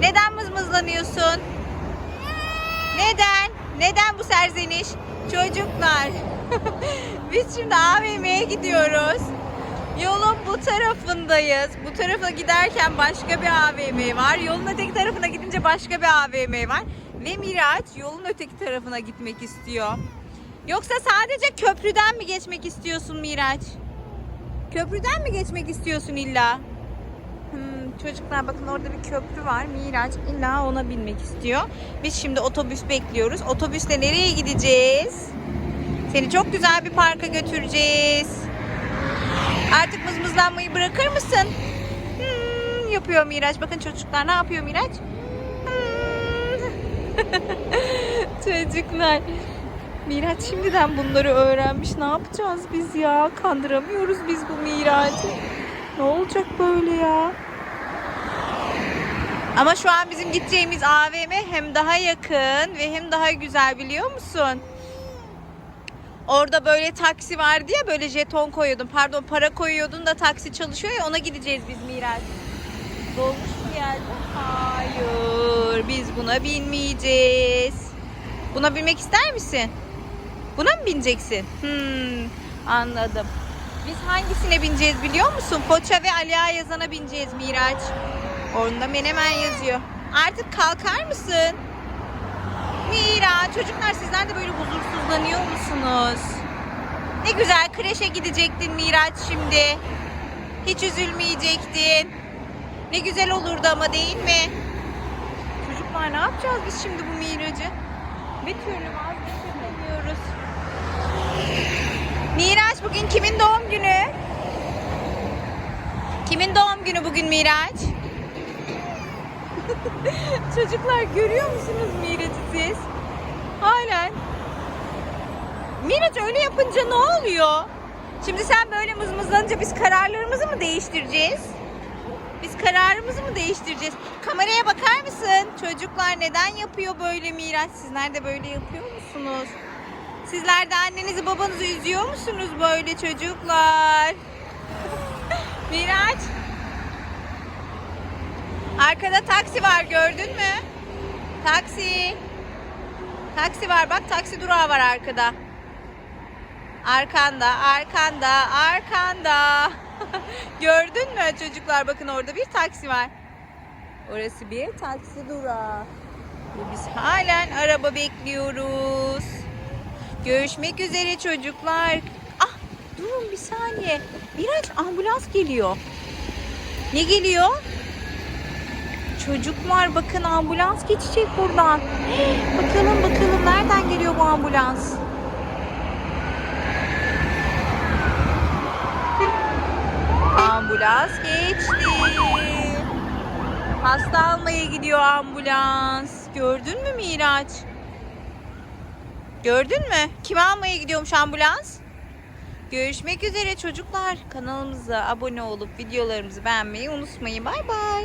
Neden mızmızlanıyorsun? Neden? Neden bu serzeniş? Çocuklar. Biz şimdi AVM'ye gidiyoruz. Yolun bu tarafındayız. Bu tarafa giderken başka bir AVM var. Yolun öteki tarafına gidince başka bir AVM var. Ve Miraç yolun öteki tarafına gitmek istiyor. Yoksa sadece köprüden mi geçmek istiyorsun Miraç? Köprüden mi geçmek istiyorsun illa? Hmm, çocuklar bakın orada bir köprü var. Miraç illa ona binmek istiyor. Biz şimdi otobüs bekliyoruz. Otobüsle nereye gideceğiz? Seni çok güzel bir parka götüreceğiz. Artık mızmızlanmayı bırakır mısın? Hmm, yapıyor Miraç. Bakın çocuklar ne yapıyor Miraç? Hmm. çocuklar. Miraç şimdiden bunları öğrenmiş. Ne yapacağız biz ya? Kandıramıyoruz biz bu Miraç'ı. Ne olacak böyle ya? Ama şu an bizim gideceğimiz AVM hem daha yakın ve hem daha güzel biliyor musun? Orada böyle taksi vardı ya böyle jeton koyuyordun. Pardon para koyuyordun da taksi çalışıyor ya ona gideceğiz biz Miraç. Dolmuş mu geldi? Hayır biz buna binmeyeceğiz. Buna binmek ister misin? Buna mı bineceksin? Hmm, anladım. Biz hangisine bineceğiz biliyor musun? Poça ve Aliya yazana bineceğiz Miraç. Orada menemen yazıyor. Artık kalkar mısın? Mira, çocuklar sizler de böyle huzursuzlanıyor musunuz? Ne güzel kreşe gidecektin Miraç şimdi. Hiç üzülmeyecektin. Ne güzel olurdu ama değil mi? Çocuklar ne yapacağız biz şimdi bu Miraç'ı? Bir türlü vazgeçemiyoruz. Miraç bugün kimin doğum günü? Kimin doğum günü bugün Miraç? Çocuklar görüyor musunuz Miraç'ı siz? Halen. Miraç öyle yapınca ne oluyor? Şimdi sen böyle mızmızlanınca biz kararlarımızı mı değiştireceğiz? Biz kararımızı mı değiştireceğiz? Kameraya bakar mısın? Çocuklar neden yapıyor böyle Miraç? Sizler de böyle yapıyor musunuz? Sizler de annenizi babanızı üzüyor musunuz böyle çocuklar? Miraç. Arkada taksi var gördün mü? Taksi. Taksi var bak taksi durağı var arkada. Arkanda, arkanda, arkanda. Gördün mü çocuklar bakın orada bir taksi var. Orası bir taksi durağı. Ve biz halen araba bekliyoruz. Görüşmek üzere çocuklar. Durun bir saniye. Miraç ambulans geliyor. Ne geliyor? Çocuklar bakın ambulans geçecek buradan. Bakalım bakalım nereden geliyor bu ambulans? Ambulans geçti. Hasta almaya gidiyor ambulans. Gördün mü Miraç? Gördün mü? Kimi almaya gidiyormuş ambulans? Görüşmek üzere çocuklar. Kanalımıza abone olup videolarımızı beğenmeyi unutmayın. Bay bay.